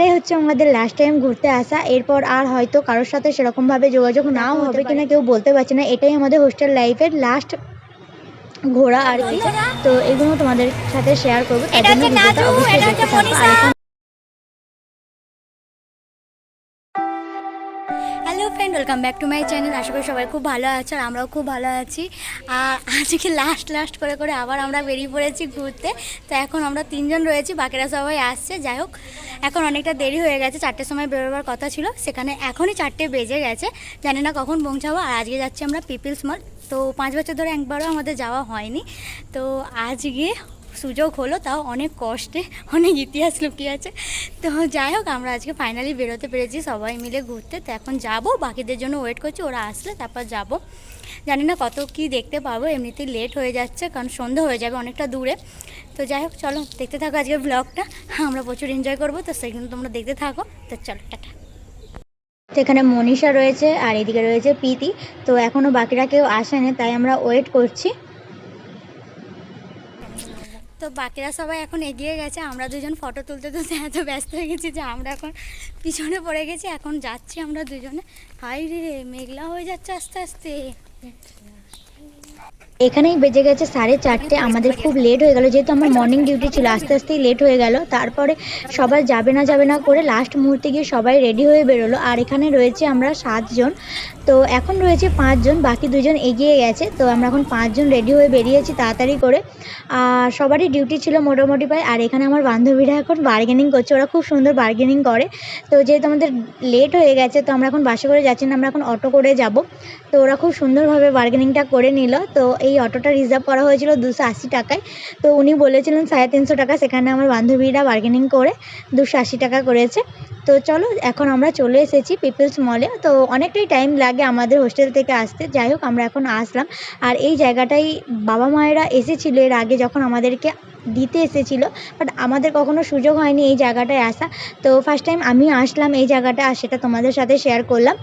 এটাই হচ্ছে আমাদের লাস্ট টাইম ঘুরতে আসা। এরপর আর হয়তো কারোর সাথে সেরকমভাবে যোগাযোগ নাও হবে কিনা কেউ বলতে পারছে না। এটাই আমাদের হোস্টেল লাইফের লাস্ট ঘোরা আর কি। তো এগুলো তোমাদের সাথে শেয়ার করব। তার জন্য ভিডিওটা অবশ্যই দেখতে হচ্ছে welcome back to my channel আশা করি সবাই খুব ভালো আছে আর আমরাও খুব ভালো আছি। আর আজকে লাস্ট লাস্ট করে করে আবার আমরা বেরিয়ে পড়েছি ঘুরতে। তো এখন আমরা তিনজন রয়েছি, বাকিরা সবাই আসছে। যাই হোক, এখন অনেকটা দেরি হয়ে গেছে, চারটের সময় বেরোবার কথা ছিল। সেখানে এখনই চারটে বেজে গেছে। জানি না কখন পৌঁছাবো। আর আজকে যাচ্ছি আমরা পিপলস মল। তো পাঁচ বছর ধরে একবারও আমাদের যাওয়া হয়নি। তো আজকে সুযোগ হলো, তাও অনেক কষ্টে, অনেক ইতিহাস লুকিয়ে আছে। তো যাই হোক, আমরা আজকে ফাইনালি বেরোতে পেরেছি সবাই মিলে ঘুরতে। তো এখন যাব, বাকিদের জন্য ওয়েট করছি, ওরা আসলে তারপর যাব। জানি না কত কি দেখতে পাবো, এমনিতেই লেট হয়ে যাচ্ছে, কারণ সন্ধে হয়ে যাবে অনেকটা দূরে। তো যাই হোক, চলো, দেখতে থাকো আজকের ব্লগটা আমরা প্রচুর এনজয় করব, তো সেগুলো তোমরা দেখতে থাকো। তো চলো, টাটা। তো এখানে মনীষা রয়েছে, আর এদিকে রয়েছে প্রীতি। তো এখনও বাকিরা কেউ আসেনি, তাই আমরা ওয়েট করছি। তো বাকিরা সবাই এখন এগিয়ে গেছে, আমরা দুজন ফটো তুলতে তুলতে এত ব্যস্ত হয়ে গেছি যে আমরা এখন পিছনে পড়ে গেছি, এখন যাচ্ছি আমরা দুজনে। হাই রে, মেঘলা হয়ে যাচ্ছে আস্তে আস্তে। এখানেই বেজে গেছে সাড়ে চারটে। আমাদের খুব লেট হয়ে গেল, যেহেতু আমার মর্নিং ডিউটি ছিল, আস্তে আস্তেই লেট হয়ে গেল। তারপরে সবাই যাবে না যাবে না করে লাস্ট মুহূর্তে গিয়ে সবাই রেডি হয়ে বেরোলো। আর এখানে রয়েছে আমরা সাতজন। তো এখন রয়েছে পাঁচজন, বাকি দুজন এগিয়ে গেছে। তো আমরা এখন পাঁচজন রেডি হয়ে বেরিয়েছি তাড়াতাড়ি করে। আর সবারই ডিউটি ছিল মোটামুটি প্রায়। আর এখানে আমার বান্ধবীরা এখন বার্গেনিং করছে। ওরা খুব সুন্দর বার্গেনিং করে। তো যেহেতু আমাদের লেট হয়ে গেছে, তো আমরা এখন বাসে করে যাচ্ছি না, আমরা এখন অটো করে যাব। তো ওরা খুব সুন্দরভাবে বার্গেনিংটা করে নিল। তো অটোটা রিজার্ভ করা হয়েছিল দুশো আশি টাকায়। তো উনি বলেছিলেন সাড়ে তিনশো টাকা, সেখানে আমার বান্ধবীরা বার্গেনিং করে দুশো আশি টাকা করেছে। তো চলো, এখন আমরা চলে এসেছি পিপলস মলে তো অনেকটাই টাইম লাগে আমাদের হোস্টেল থেকে আসতে। যাই হোক, আমরা এখন আসলাম। আর এই জায়গাটাই বাবা মায়েরা এসেছিল এর আগে যখন আমাদেরকে দিতে এসেছিল বাট আমাদের কখনো সুযোগ হয়নি এই জায়গাটায় আসা। তো ফার্স্ট টাইম আমি আসলাম এই জায়গাটা, আর সেটা তোমাদের সাথে শেয়ার করলাম।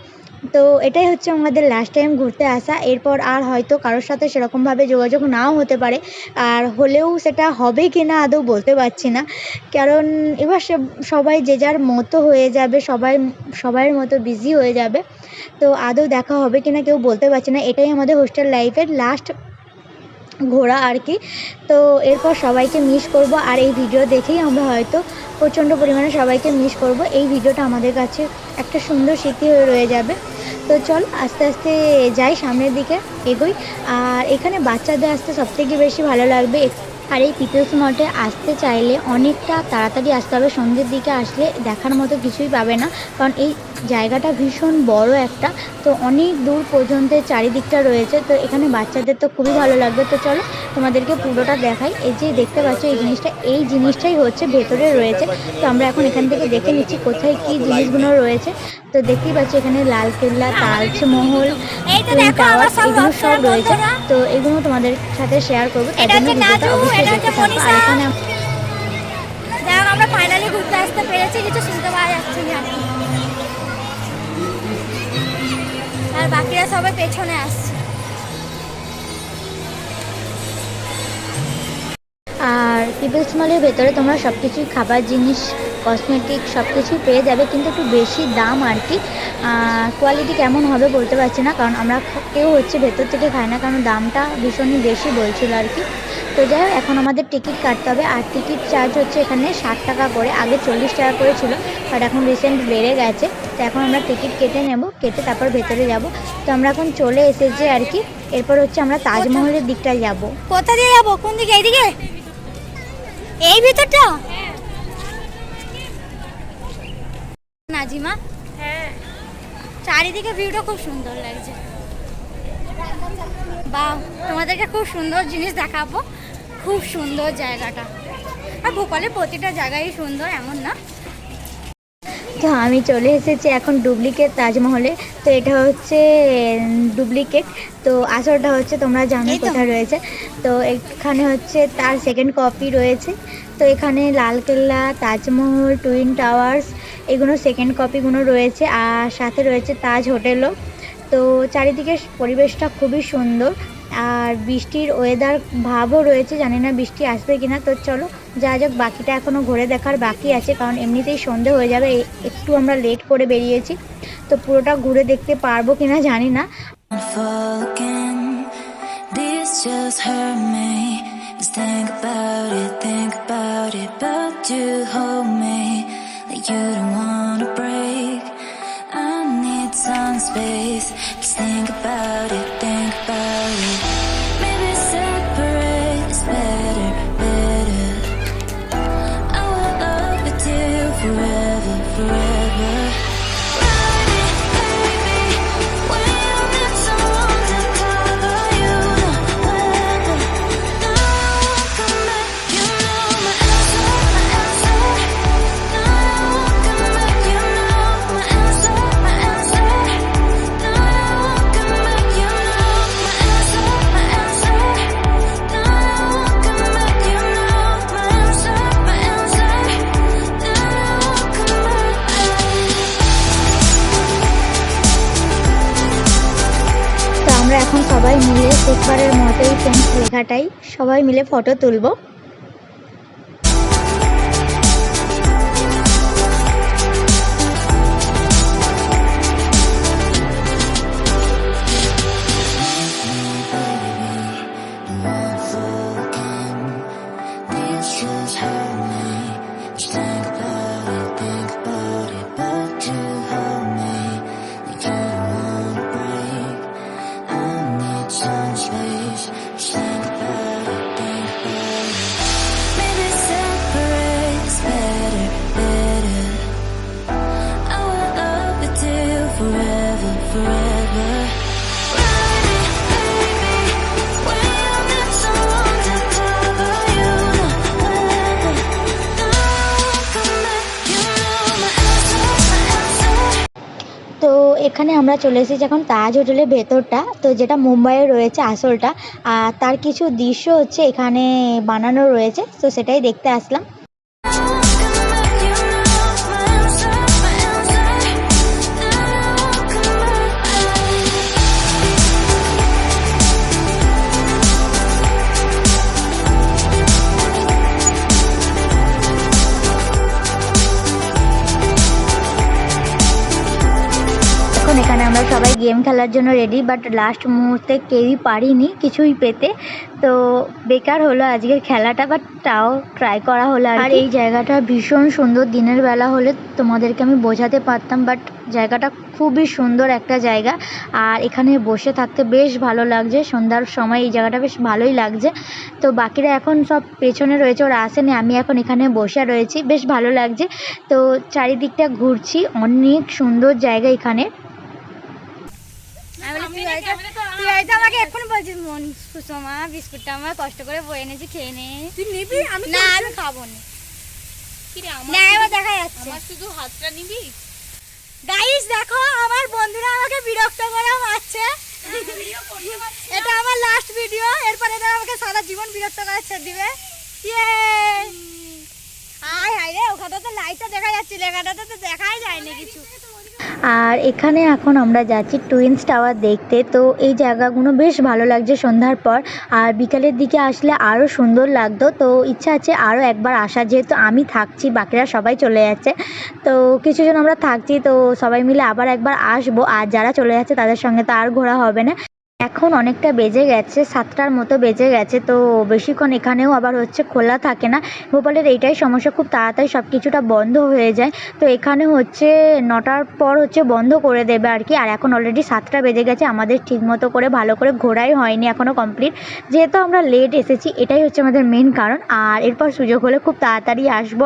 তো এটাই হচ্ছে আমাদের লাস্ট টাইম ঘুরতে আসা। এরপর আর হয়তো কারোর সাথে সেরকমভাবে যোগাযোগ নাও হতে পারে। আর হলেও সেটা হবে কি না আদৌ বলতে পারছি না। কারণ এবার সে সবাই যে যার মতো হয়ে যাবে, সবাই, সবাইয়ের মতো বিজি হয়ে যাবে। তো আদৌ দেখা হবে কি না কেউ বলতে পারছি না। এটাই আমাদের হোস্টেল লাইফের লাস্ট ঘোরা আর কি। তো এরপর সবাইকে মিস করব আর এই ভিডিও দেখেই আমরা হয়তো প্রচণ্ড পরিমাণে সবাইকে মিস করব। এই ভিডিওটা আমাদের কাছে একটা সুন্দর স্মৃতি হয়ে রয়ে যাবে। তো চল আস্তে আস্তে যাই সামনের দিকে, এগোই। আর এখানে বাচ্চাদের আসতে সবথেকে বেশি ভালো লাগবে আর এই পিপলস মঠে আসতে চাইলে অনেকটা তাড়াতাড়ি আসতে হবে। সন্ধ্যের দিকে আসলে দেখার মতো কিছুই পাবে না। কারণ এই জায়গাটা ভীষণ বড় একটা। তো অনেক দূর পর্যন্ত চারিদিকটা রয়েছে। তো এখানে বাচ্চাদের তো খুবই ভালো লাগবে। তো চলো তোমাদেরকে পুরোটা দেখাই। এই যে দেখতে পাচ্ছ এই জিনিসটা এই জিনিসটাই হচ্ছে ভেতরে রয়েছে। তো আমরা এখন এখান থেকে দেখে নিচ্ছি কোথায় কি জিনিসগুলো রয়েছে। তো দেখতেই পাচ্ছ এখানে লালকেল্লা তাজমহল এই তো টাওয়ার সব এগুলো সব রয়েছে। তো এগুলো তোমাদের সাথে শেয়ার করব। তার জন্য ভিডিওটা অবশ্যই দেখতে হচ্ছে আর এখানে আমরা ফাইনালি ঘুরতে আসতে পেরেছি কিছু শুনতে পাওয়া যাচ্ছে না। আর বাকিরা সবাই পেছনে আসছে। পিপলস মলের ভেতরে তোমরা সব কিছুই খাবার জিনিস কসমেটিক সব কিছুই পেয়ে যাবে, কিন্তু একটু বেশি দাম আর কি কোয়ালিটি কেমন হবে বলতে পারছি না, কারণ আমরা কেউ হচ্ছে ভেতর থেকে খাই না, কারণ দামটা ভীষণই বেশি বলছিল আর কি। তো যাই হোক, এখন আমাদের টিকিট কাটতে হবে, আর টিকিট চার্জ হচ্ছে এখানে ষাট টাকা করে, আগে চল্লিশ টাকা করে ছিল বাট এখন রিসেন্ট বেড়ে গেছে। তো এখন আমরা টিকিট কেটে নেব, কেটে তারপর ভেতরে যাব। তো আমরা এখন চলে এসেছি আর কি, এরপর হচ্ছে আমরা তাজমহলের দিকটায় যাব। কোথা দিয়ে যাব? কোন দিকে? এইদিকে? এই ভিতরটা? নাজিমা? হ্যাঁ। চারিদিকে ভিউটা খুব সুন্দর লাগছে। বাহ তোমাদেরকে খুব সুন্দর জিনিস দেখাবো। খুব সুন্দর জায়গাটা। আর ভোপালের প্রতিটা জায়গায় সুন্দর এমন না। তো আমি চলে এসেছি এখন ডুপ্লিকেট তাজমহলে। তো এটা হচ্ছে ডুপ্লিকেট। তো আসলটা হচ্ছে তোমরা জানো কোথায় রয়েছে। তো এখানে হচ্ছে তার সেকেন্ড কপি রয়েছে। তো এখানে লালকেল্লা তাজমহল টুইন টাওয়ার্স এগুলো সেকেন্ড কপিগুলো রয়েছে। আর সাথে রয়েছে তাজ হোটেলও। তো চারিদিকে পরিবেশটা খুবই সুন্দর। আর বৃষ্টির ওয়েদার ভাবও রয়েছে জানি না বৃষ্টি আসবে কিনা। তো চলো যা যাক বাকিটা এখনও ঘুরে দেখার বাকি আছে কারণ এমনিতেই সন্ধে হয়ে যাবে একটু আমরা লেট করে বেরিয়েছি। তো পুরোটা ঘুরে দেখতে পারব জানি না। Hurt me. Just think about it, forever, friends সবাই মিলে ফটো তুলবো। এখানে আমরা চলে এসেছি এখন তাজ হোটেলের ভেতরটা। তো যেটা মুম্বাইয়ে রয়েছে আসলটা, আর তার কিছু দৃশ্য হচ্ছে এখানে বানানো রয়েছে। তো সেটাই দেখতে আসলাম। গেম খেলার জন্য রেডি বাট লাস্ট মুহূর্তে কেউই পারিনি কিছুই পেতে। তো বেকার হলো আজকের খেলাটা বাট তাও ট্রাই করা হলো আর এই জায়গাটা ভীষণ সুন্দর, দিনের বেলা হলে তোমাদেরকে আমি বোঝাতে পারতাম বাট জায়গাটা খুবই সুন্দর একটা জায়গা। আর এখানে বসে থাকতে বেশ ভালো লাগছে, সন্ধ্যার সময় এই জায়গাটা বেশ ভালোই লাগছে। তো বাকিরা এখন সব পেছনে রয়েছে, ওরা আসেনি, আমি এখন এখানে বসে রয়েছি, বেশ ভালো লাগছে। তো চারিদিকটা ঘুরছি, অনেক সুন্দর জায়গা এখানে। আমি বলি, তুই হয়তো আমাকে এখন বলছিস মন সুষমা বিস্কুটটা আমার কষ্ট করে বয়ে এনেছি খেয়ে নে। তুই নিবি? আমি না আমি খাব না। না এবার দেখা যাচ্ছে। আমার শুধু হাতটা নিবি? গাইস দেখো আমার বন্ধুরা আমাকে বিরক্ত করে মারছে। এটা আমার লাস্ট ভিডিও এরপর এটা আমাকে সারা জীবন বিরক্ত করে ছেড়ে দিবে। ইয়ে আয় হায় রে ওখানে তো লাইটটা দেখা যাচ্ছে লেখাটাতে তো দেখাই যায়নি কিছু। আর এখানে এখন আমরা যাচ্ছি টুইন্স টাওয়ার দেখতে। তো এই জায়গাগুলো বেশ ভালো লাগছে সন্ধ্যার পর। আর বিকালের দিকে আসলে আরও সুন্দর লাগতো। তো ইচ্ছা আছে আরও একবার আসা। যেহেতু আমি থাকছি, বাকিরা সবাই চলে যাচ্ছে। তো কিছুজন আমরা থাকছি, তো সবাই মিলে আবার একবার আসব। আর যারা চলে যাচ্ছে, তাদের সঙ্গে তো আর ঘোরা হবে না। এখন অনেকটা বেজে গেছে, সাতটার মতো বেজে গেছে, তো বেশিক্ষণ এখানেও আবার হচ্ছে খোলা থাকে না। ভোপালের এইটাই সমস্যা, খুব তাড়াতাড়ি সব কিছুটা বন্ধ হয়ে যায়। তো এখানে হচ্ছে নটার পর হচ্ছে বন্ধ করে দেবে আর কি। আর এখন অলরেডি সাতটা বেজে গেছে, আমাদের ঠিক মতো করে ভালো করে ঘোরাই হয়নি এখনও কমপ্লিট যেহেতু আমরা লেট এসেছি, এটাই হচ্ছে আমাদের মেন কারণ। আর এরপর সুযোগ হলে খুব তাড়াতাড়ি আসব।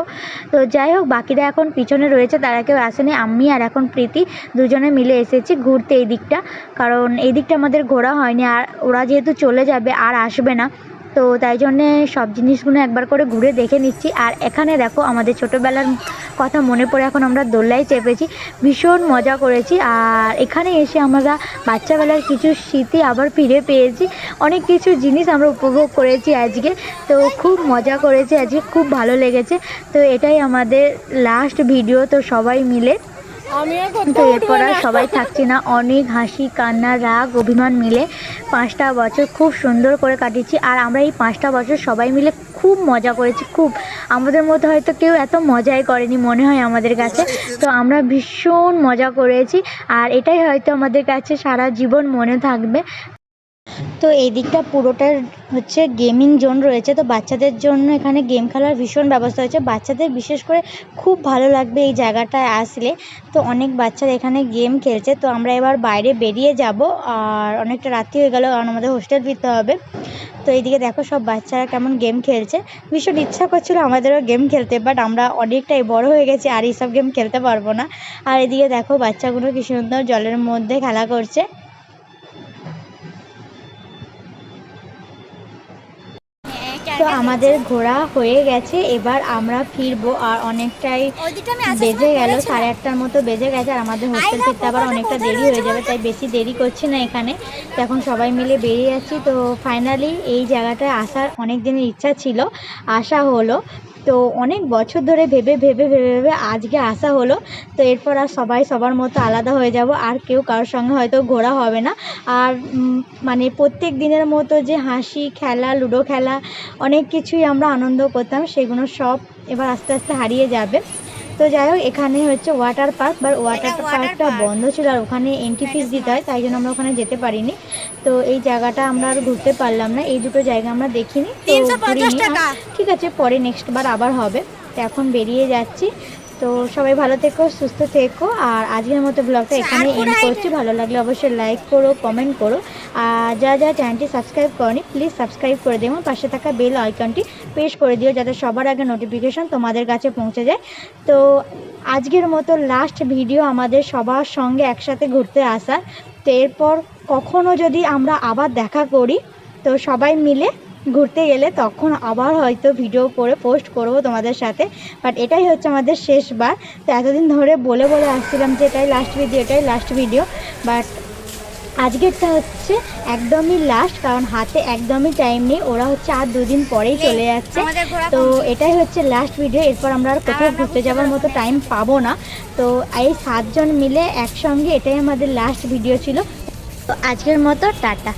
তো যাই হোক, বাকিরা এখন পিছনে রয়েছে, তারা কেউ আসেনি আমি আর এখন প্রীতি, দুজনে মিলে এসেছি ঘুরতে এই দিকটা। কারণ এই দিকটা আমাদের ঘোরা হয়নি, আর ওরা যেহেতু চলে যাবে আর আসবে না, তো তাই জন্যে সব জিনিসগুলো একবার করে ঘুরে দেখে নিচ্ছি। আর এখানে দেখো আমাদের ছোটোবেলার কথা মনে পড়ে, এখন আমরা দোল্লায় চেপেছি, ভীষণ মজা করেছি। আর এখানে এসে আমরা বাচ্চাবেলার কিছু স্মৃতি আবার ফিরে পেয়েছি। অনেক কিছু জিনিস আমরা উপভোগ করেছি আজকে, তো খুব মজা করেছি আজকে, খুব ভালো লেগেছে। তো এটাই আমাদের লাস্ট ভিডিও তো সবাই মিলে আমি আর তো এরপর আর সবাই থাকছে না। অনেক হাসি কান্না রাগ অভিমান মিলে পাঁচটা বছর খুব সুন্দর করে কাটিয়েছি। আর আমরা এই পাঁচটা বছর সবাই মিলে খুব মজা করেছি খুব। আমাদের মধ্যে হয়তো কেউ এত মজাই করেনি মনে হয় আমাদের কাছে। তো আমরা ভীষণ মজা করেছি। আর এটাই হয়তো আমাদের কাছে সারা জীবন মনে থাকবে। তো এই দিকটা পুরোটার হচ্ছে গেমিং জোন রয়েছে, তো বাচ্চাদের জন্য এখানে গেম খেলার ভীষণ ব্যবস্থা হয়েছে। বাচ্চাদের বিশেষ করে খুব ভালো লাগবে এই জায়গাটায় আসলে। তো অনেক বাচ্চারা এখানে গেম খেলছে, তো আমরা এবার বাইরে বেরিয়ে যাব। আর অনেকটা রাত্রি হয়ে গেল, কারণ আমাদের হোস্টেল ফিরতে হবে। তো এইদিকে দেখো সব বাচ্চারা কেমন গেম খেলছে। ভীষণ ইচ্ছা করছিল আমাদেরও গেম খেলতে বাট আমরা অনেকটাই বড় হয়ে গেছি, আর এইসব গেম খেলতে পারব না। আর এদিকে দেখো বাচ্চাগুলো কি সুন্দর জলের মধ্যে খেলা করছে। তো আমাদের ঘোরা হয়ে গেছে এবার আমরা ফিরবো আর অনেকটাই বেজে গেল সাড়ে আটটার মতো বেজে গেছে আর আমাদের হোস্টেল ফিরতে আবার অনেকটা দেরি হয়ে যাবে তাই বেশি দেরি করছি না এখানে। তো এখন সবাই মিলে বেরিয়ে যাচ্ছি তো ফাইনালি এই জায়গাটায় আসার অনেক দিনের ইচ্ছা ছিল আসা হলো। তো অনেক বছর ধরে ভেবে ভেবে ভেবে ভেবে আজকে আসা হলো। তো এরপর আর সবাই সবার মতো আলাদা হয়ে যাব, আর কেউ কারোর সঙ্গে হয়তো ঘোরা হবে না। আর মানে প্রত্যেক দিনের মতো যে হাসি খেলা, লুডো খেলা, অনেক কিছুই আমরা আনন্দ করতাম, সেগুলো সব এবার আস্তে আস্তে হারিয়ে যাবে। তো যাই হোক এখানে হচ্ছে ওয়াটার পার্ক বা ওয়াটার পার্কটা বন্ধ ছিল আর ওখানে এন্ট্রি ফিস দিতে হয় তাই জন্য আমরা ওখানে যেতে পারিনি তো এই জায়গাটা আমরা আর ঘুরতে পারলাম না এই দুটো জায়গা আমরা দেখিনি তো 350 ঘুরিনি। আর টাকা। ঠিক আছে পরে নেক্সট বার আবার হবে তো এখন বেরিয়ে যাচ্ছি তো সবাই ভালো থেকো সুস্থ থেকো। আর আজকের মতো ব্লগটা এখানে এন্ড করছি। ভালো লাগলে অবশ্যই লাইক করো কমেন্ট করো। আর যা যা চ্যানেলটি সাবস্ক্রাইব করনি প্লিজ সাবস্ক্রাইব করে দিও পাশে থাকা বেল আইকনটি প্রেস করে দিও যাতে সবার আগে নোটিফিকেশন তোমাদের কাছে পৌঁছে যায়। তো আজকের মতো লাস্ট ভিডিও আমাদের সবার সঙ্গে একসাথে ঘুরতে আসা তো এরপর কখনও যদি আমরা আবার দেখা করি তো সবাই মিলে ঘুরতে গেলে তখন আবার হয়তো ভিডিও করে পোস্ট করব তোমাদের সাথে। বাট এটাই হচ্ছে আমাদের শেষবার। তো এতদিন ধরে বলে বলে আসছিলাম যে এটাই লাস্ট ভিডিও এটাই লাস্ট ভিডিও বাট আজকেরটা হচ্ছে একদমই লাস্ট কারণ হাতে একদমই টাইম নেই। ওরা হচ্ছে আর দুদিন পরেই চলে যাচ্ছে। তো এটাই হচ্ছে লাস্ট ভিডিও এরপর আমরা আর কোথাও ঘুরতে যাওয়ার মতো টাইম পাবো না। তো এই সাতজন মিলে একসঙ্গে এটাই আমাদের লাস্ট ভিডিও ছিল। তো আজকের মতো টাটা।